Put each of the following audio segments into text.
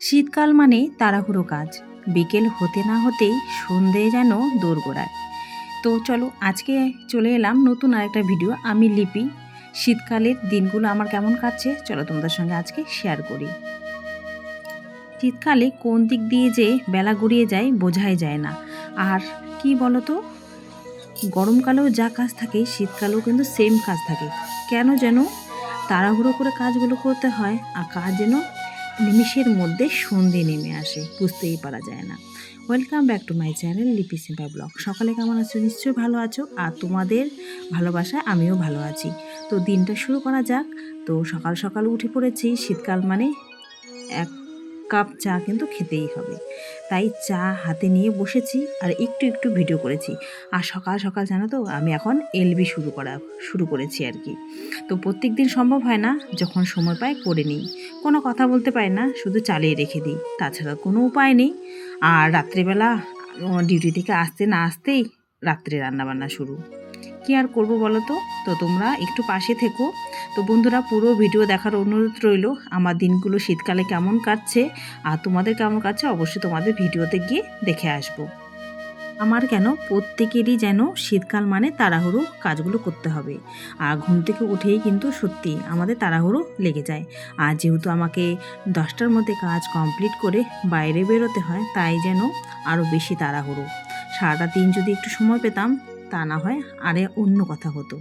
শীতকাল মানে তাড়াহুড়ো কাজ। বিকেল হতে না হতেই সন্ধে যেন দোরগোড়ায়। তো চলো, আজকে চলে এলাম নতুন আরেকটা ভিডিও আমি লিপি। শীতকালের দিনগুলো আমার কেমন কাটছে, চলো তোমাদের সঙ্গে আজকে শেয়ার করি। শীতকালে কোন দিক দিয়ে যে বেলা গড়িয়ে যায় বোঝাই যায় না। আর কি বলো তো গরমকালেও যা কাজ থাকে, শীতকালেও কিন্তু সেম কাজ থাকে। কেন যেন তাড়াহুড়ো করে কাজগুলো করতে হয়, আর কাজ যেন নিমিষের মধ্যে সন্ধে নেমে আসে, বুঝতেই পারা যায় না। Welcome back to my channel Lipi Simpa blog সকালে কেমন আছো? নিশ্চয়ই ভালো আছো, আর তোমাদের ভালোবাসায় আমিও ভালো আছি। তো দিনটা শুরু করা যাক। তো সকাল সকাল উঠে পড়েছি, শীতকাল মানে এক কাপ চা কিন্তু খেতেই হবে। তাই চা হাতে নিয়ে বসেছি আর একটু একটু ভিডিও করেছি। আর সকাল সকাল জানো তো, আমি এখন এলবি শুরু করা, শুরু করেছি আর কি। তো প্রত্যেক দিন সম্ভব হয় না যখন সময় পাই করে নিই। কোনো কথা বলতে পারি না, শুধু চালিয়ে রেখে দিই। তাছাড়া কোনো উপায় নেই। আর রাত্রিবেলা ডিউটি থেকে আসতে না আসতেই রাত্রে রান্নাবান্না শুরু। কি আর করব বলো তো? তো তোমরা একটু পাশে থেকো। তো বন্ধুরা, পুরো ভিডিও দেখার অনুরোধ রইল। আমার দিনগুলো শীতকালে কেমন কাটছে আর তোমাদের কেমন কাটছে অবশ্যই তোমাদের ভিডিওতে গিয়ে দেখে আসব। আমার কেন প্রত্যেকেরই যেন শীতকাল মানে তাড়াহুড়ো কাজগুলো করতে হবে। আর ঘুম থেকে উঠেই কিন্তু সত্যি আমাদের তাড়াহুড়ো লেগে যায়। আর যেহেতু আমাকে দশটার মধ্যে কাজ কমপ্লিট করে বাইরে বেরোতে হয়, তাই যেন আরও বেশি তাড়াহুড়ো। সারাটা দিন যদি একটু সময় পেতাম, তা না হয় আরে অন্য কথা হতো।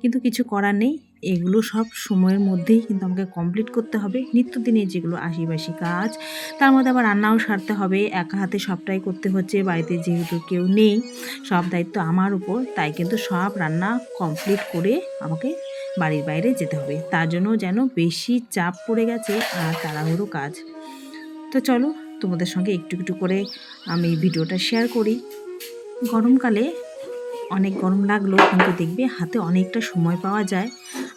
কিন্তু কিছু করার নেই এগুলো সব সময়ের মধ্যেই কিন্তু আমাকে কমপ্লিট করতে হবে। নিত্যদিনের যেগুলো আশিবাসী কাজ, তার মধ্যে আবার রান্নাও সারতে হবে। একা হাতে সবটাই করতে হচ্ছে, বাড়িতে যেহেতু কেউ নেই, সব দায়িত্ব আমার উপর, তাই কিন্তু সব রান্না কমপ্লিট করে আমাকে বাড়ির বাইরে যেতে হবে। তার জন্য যেন বেশি চাপ পড়ে গেছে আর তাড়াহুড়ো কাজ। তো চলো, তোমাদের সঙ্গে একটু একটু করে আমি ভিডিওটা শেয়ার করি। গরমকালে অনেক গরম লাগল, কিন্তু দেখবে হাতে অনেকটা সময় পাওয়া যায়।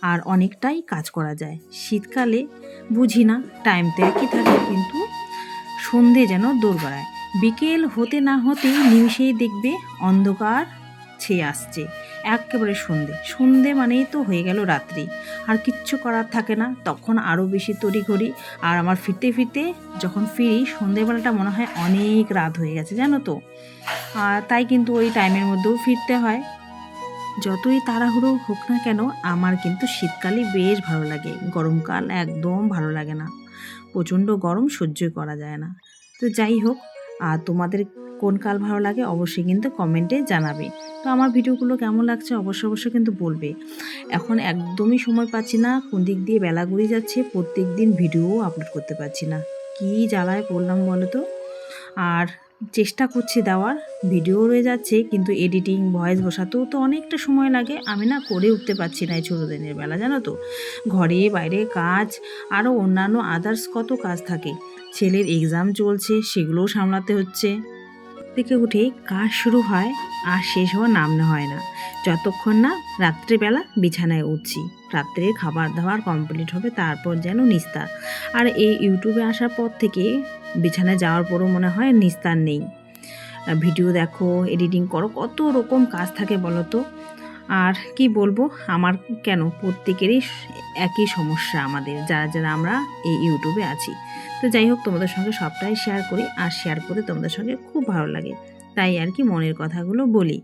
আর অনেকটাই কাজ করা যায়। শীতকালে বুঝি না টাইম তো একই থাকে কিন্তু সন্ধে যেন দৌড় বাড়ায় বিকেল হতে না হতেই নিমিষেই দেখবে অন্ধকার ছেয়ে আসছে, একেবারে সন্ধে। সন্ধে মানেই তো হয়ে গেল রাত্রি। আর কিচ্ছু করার থাকে না, তখন আরও বেশি তড়িঘড়ি। আর আমার ফিরতে ফিরতে যখন ফিরি, সন্ধেবেলাটা মনে হয় অনেক রাত হয়ে গেছে, জানো তো? আর তাই কিন্তু ওই টাইমের মধ্যেও ফিরতে হয়। যতই তাড়াহুড়ো হোক না কেন, আমার কিন্তু শীতকালই বেশ ভালো লাগে। গরমকাল একদম ভালো লাগে না। প্রচণ্ড গরম সহ্যই করা যায় না। তো যাই হোক, আর তোমাদের কোন কাল ভালো লাগে অবশ্যই কিন্তু কমেন্টে জানাবে। তো আমার ভিডিওগুলো কেমন লাগছে অবশ্যই অবশ্যই কিন্তু বলবে। এখন একদমই সময় পাচ্ছি না, কোন দিক দিয়ে বেলা গড়িয়ে যাচ্ছে প্রত্যেক দিন ভিডিও আপলোড করতে পারছি না। কি জ্বালায় পড়লাম বলো তো? আর চেষ্টা করছি দেওয়ার ভিডিও রয়ে যাচ্ছে, কিন্তু এডিটিং ভয়েস বসাতেও তো অনেকটা সময় লাগে। আমি না করে উঠতে পারছি না এই ছোটো দিনের বেলা, জানো তো? ঘরে, বাইরে কাজ আরও অন্যান্য আদার্স কত কাজ থাকে। ছেলের এক্সাম চলছে, সেগুলোও সামলাতে হচ্ছে। থেকে উঠে কাজ শুরু হয় আর শেষ হওয়ার নাম না হয় না। যতক্ষণ না রাত্রেবেলা বিছানায় উঠছি। রাত্রে খাবার দাবার কমপ্লিট হবে, তারপর যেন নিস্তার। আর এই ইউটিউবে আসার পর থেকে বিছানায় যাওয়ার পরও মনে হয় নিস্তার নেই। ভিডিও দেখো এডিটিং করো, কত রকম কাজ থাকে বলো তো আর কি বলব, আমার কেন প্রত্যেকেরই একই সমস্যা আমাদের, যারা যারা আমরা এই ইউটিউবে আছি। তো যাই হোক, তোমাদের সঙ্গে সবটাই শেয়ার করি, আর শেয়ার করে তোমাদের সঙ্গে খুব ভালো লাগে। তাই আর কি মনের কথাগুলো বলি।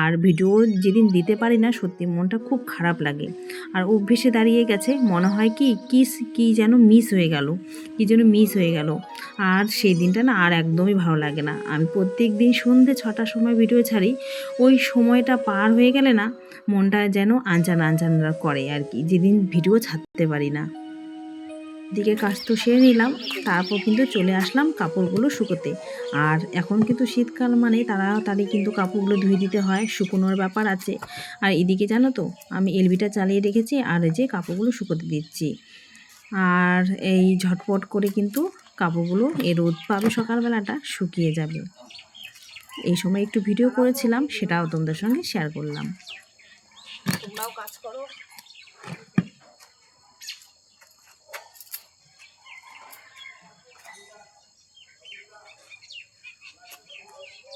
আর ভিডিও যেদিন দিতে পারি না, সত্যি মনটা খুব খারাপ লাগে। আর অভ্যেসে দাঁড়িয়ে গেছে, মনে হয় কি কি কি যেন মিস হয়ে গেল, কি যেন মিস হয়ে গেল। আর সেই দিনটা না আর একদমই ভালো লাগে না। আমি প্রত্যেক দিন সন্ধ্যে ছটার সময় ভিডিও ছাড়ি, ওই সময়টা পার হয়ে গেলে না, মনটা যেন আনচান আনচান করে আর কি, যেদিন ভিডিও ছাড়তে পারি না। দিকে কাজ তো সেরে নিলাম, তারপর কিন্তু চলে আসলাম কাপড়গুলো শুকোতে। আর এখন কিন্তু শীতকাল মানে তাড়াতাড়ি কিন্তু কাপড়গুলো ধুয়ে দিতে হয়, শুকোনোর ব্যাপার আছে। আর এদিকে জানো তো, আমি এলবিটা চালিয়ে রেখেছি আর যে কাপড়গুলো শুকোতে দিচ্ছি। আর এই ঝটপট করে কিন্তু কাপড়গুলো এ রোদ পাবে সকালবেলাটা, শুকিয়ে যাবে। এই সময় একটু ভিডিও করেছিলাম, সেটাও তোমাদের সঙ্গে শেয়ার করলাম। তোমরাও কাজ করো।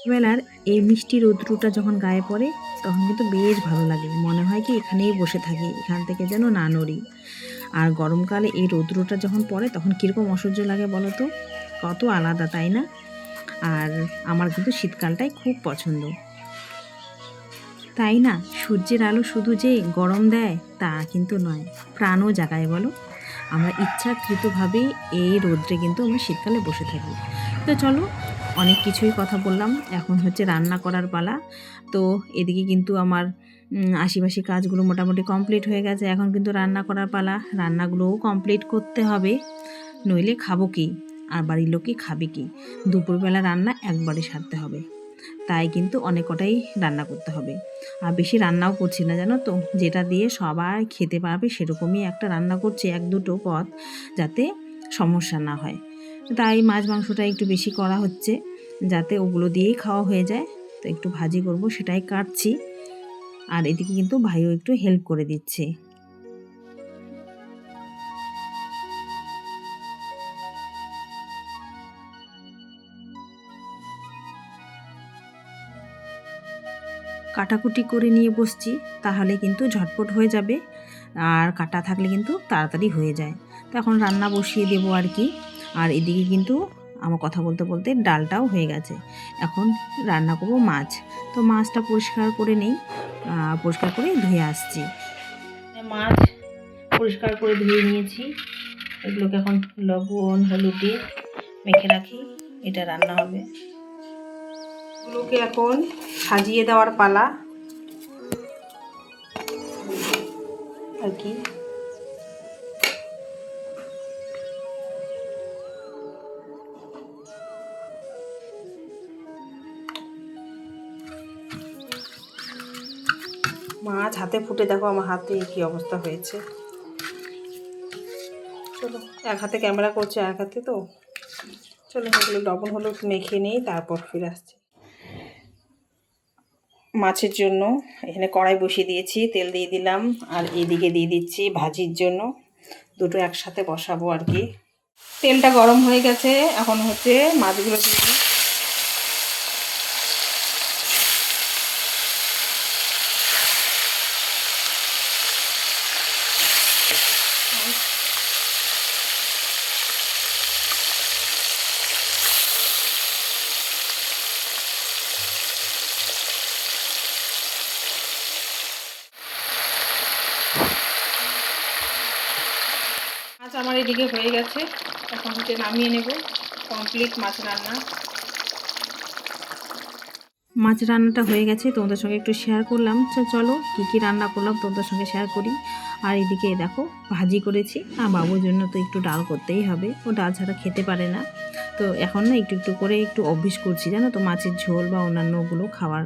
বেলার এই মিষ্টি রৌদ্রটা যখন গায়ে পড়ে, তখন কিন্তু বেশ ভালো লাগে। মনে হয় কি এখানেই বসে থাকি, এখান থেকে যেন না নড়ি। আর গরমকালে এই রৌদ্রটা যখন পড়ে, তখন কীরকম অসহ্য লাগে বলো তো? কত আলাদা, তাই না? আর আমার কিন্তু শীতকালটাই খুব পছন্দ। তাই না? সূর্যের আলো শুধু যে গরম দেয়, তা কিন্তু নয়, প্রাণও জাগায় বলো। আমরা ইচ্ছাকৃতভাবে এই রোদ্রে কিন্তু আমরা শীতকালে বসে থাকি। তো চলো অনেক কিছুই কথা বললাম। এখন হচ্ছে রান্না করার পালা। তো এদিকে কিন্তু আমার আশিপাশি কাজগুলো মোটামুটি কমপ্লিট হয়ে গেছে। এখন কিন্তু রান্না করার পালা। রান্নাগুলোও কমপ্লিট করতে হবে। নইলে খাব কি? আর বাড়ির লোকই খাবে কি? দুপুরবেলা রান্না একবারে সারতে হবে। তাই কিন্তু অনেক কটাই রান্না করতে হবে। আর বেশি রান্নাও করছি না, জানো তো? যেটা দিয়ে সবাই খেতে পারবে সেরকমই একটা রান্না করছি এক দুটো পদ, যাতে সমস্যা না হয়। তাই মাছ মাংসটা একটু বেশি করা হচ্ছে। যাতে ওগুলো দিয়েই খাওয়া হয়ে যায়। তো একটু ভাজি করব, সেটাই কাটছি। আর এদিকে কিন্তু ভাইও একটু হেল্প করে দিচ্ছে। কাটাকুটি করে নিয়ে বসছি, তাহলে কিন্তু ঝটপট হয়ে যাবে। আর কাটা থাকলে কিন্তু তাড়াতাড়ি হয়ে যায়। তো এখন রান্না বসিয়ে দেবো আর কি। আর এদিকে কিন্তু আমার কথা বলতে বলতে ডালটাও হয়ে গেছে। এখন রান্না করব মাছ। তো মাছটা পরিষ্কার করে নেই পরিষ্কার করে ধুয়ে আসছি। মাছ পরিষ্কার করে ধুয়ে নিয়েছি। এগুলোকে এখন লবণ হলুদ দিয়ে মেখে রাখি। এটা রান্না হবে। এগুলোকে এখন সাজিয়ে দেওয়ার পালা। আর কি? হাতে ফুটে দেখো আমার হাতে কি অবস্থা হয়েছে। চলো, এক হাতে ক্যামেরা করছে এক হাতে তো। চলো, এগুলো লবণ, হলুদ মেখে নিই তারপর ফিরে আসছি। মাছের জন্য এখানে কড়াই বসিয়ে দিয়েছি, তেল দিয়ে দিলাম আর এদিকে দিয়ে দিচ্ছি ভাজির জন্য। দুটো একসাথে বসাবো আর কি। তেলটা গরম হয়ে গেছে, এখন হচ্ছে মাছগুলো দিয়ে আমার এদিকে হয়ে গেছে। এখন হচ্ছে নামিয়ে নেব। কমপ্লিট মাছ রান্না। মাছ রান্নাটা হয়ে গেছে, তোমাদের সঙ্গে একটু শেয়ার করলাম। তো চলো, কী কী রান্না করলাম তোমাদের সঙ্গে শেয়ার করি। আর এদিকে দেখো, ভাজি করেছি। আর বাবুর জন্য তো একটু ডাল করতেই হবে। ও ডাল ছাড়া খেতে পারে না। তো এখন না একটু একটু করে একটু অভ্যেস করছি, জানো তো, মাছের ঝোল বা অন্যান্যগুলো খাওয়ার।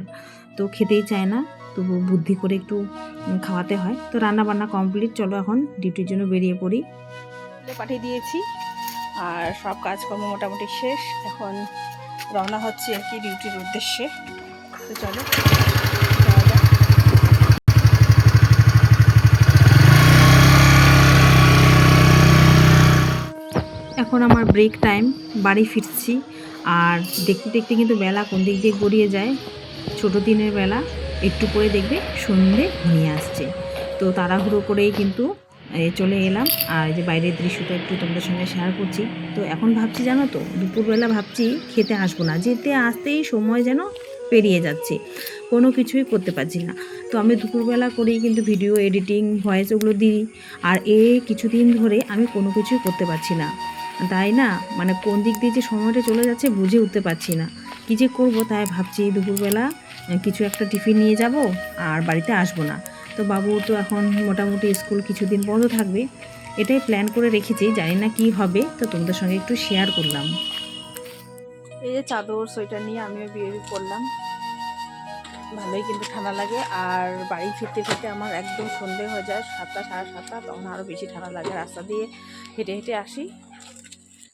তো খেতেই চায় না তবু বুদ্ধি করে একটু খাওয়াতে হয়। তো রান্না বান্না কমপ্লিট চলো এখন ডিউটির জন্য বেরিয়ে পড়ি। পাঠিয়ে দিয়েছি। আর সব কাজকর্ম মোটামুটি শেষ। এখন রওনা হচ্ছে আর কি ডিউটির উদ্দেশ্যে। তো চলো এখন আমার ব্রেক টাইম বাড়ি ফিরছি। আর দেখতে দেখতে কিন্তু বেলা কোন দিক দিয়ে গড়িয়ে যায়? ছোটো দিনের বেলা একটু পরে দেখবে সন্ধে ঘনিয়ে আসছে। তো তাড়াহুড়ো করেই কিন্তু চলে এলাম। আর যে বাইরের দৃশ্যটা একটু তোমাদের সঙ্গে শেয়ার করছি। তো এখন ভাবছি, জানো তো, দুপুরবেলা ভাবছি খেতে আসব না। যেতে আসতেই সময় যেন পেরিয়ে যাচ্ছে। কোনো কিছুই করতে পারছি না। তো আমি দুপুরবেলা করেই কিন্তু ভিডিও এডিটিং ভয়েস ওগুলো দিই। আর এ কিছুদিন ধরে আমি কোনো কিছুই করতে পারছি না। তাই না? মানে কোন দিক দিয়ে যে সময়টা চলে যাচ্ছে বুঝে উঠতে পারছি না। কী যে করব তাই ভাবছি দুপুরবেলা কিছু একটা টিফিন নিয়ে যাব আর বাড়িতে আসব না। তো বাবু তো এখন মোটামুটি স্কুল কিছুদিন বন্ধ থাকবে। এটাই প্ল্যান করে রেখেছি, জানি না কি হবে, তো তোমাদের সঙ্গে একটু শেয়ার করলাম। এই যে চাদর, সোয়েটার নিয়ে আমিও বেরিয়ে করলাম। ভালোই কিন্তু ঠান্ডা লাগে, আর বাড়ি ফিরতে ফিরতে আমার একদম সন্ধে হয়ে যায় সাতটা, সাড়ে সাতটা, তখন আরও বেশি ঠান্ডা লাগে। রাস্তা দিয়ে হেঁটে হেঁটে আসি।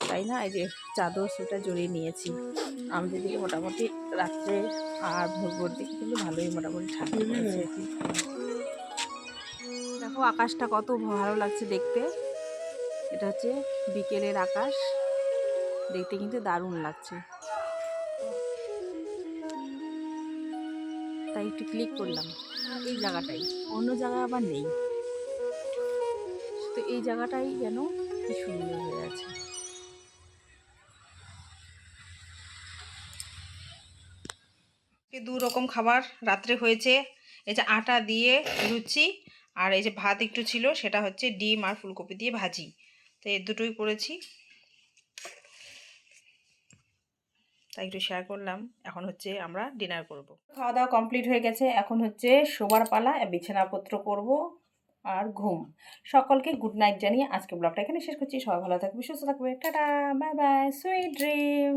তাই না? এই যে চাদর, সোয়েটার জড়িয়ে নিয়েছি। আমাদের দিকে মোটামুটি রাত্রে আর ভোর ভোর দিকে কিন্তু ভালোই মোটামুটি ঠান্ডা দেখো আকাশটা কত ভালো লাগছে দেখতে। এটা হচ্ছে বিকেলের আকাশ। দেখতে কিন্তু দারুণ লাগছে। তাই একটু ক্লিক করলাম। এই জায়গাটাই। অন্য জায়গায় আবার নেই। তো এই জায়গাটাই যেন কি সুন্দর হয়ে আছে। দু রকম খাবার রাত্রে হয়েছে। এটা আটা দিয়ে লুচি আর এই যে ভাত একটু ছিল, সেটা হচ্ছে ডিম আর ফুলকপি দিয়ে ভাজি। তো এই দুটোই করেছি। তাই একটু শেয়ার করলাম। এখন হচ্ছে আমরা ডিনার করব। খাওয়া দাওয়া কমপ্লিট হয়ে গেছে। এখন হচ্ছে শোবার পালা, বিছানাপত্র করব আর ঘুম। সকলকে গুড নাইট জানিয়ে আজকে ব্লগটা এখানে শেষ করছি। সবাই ভালো থাকবে, সুস্থ থাকবে। Tata bye bye sweet dream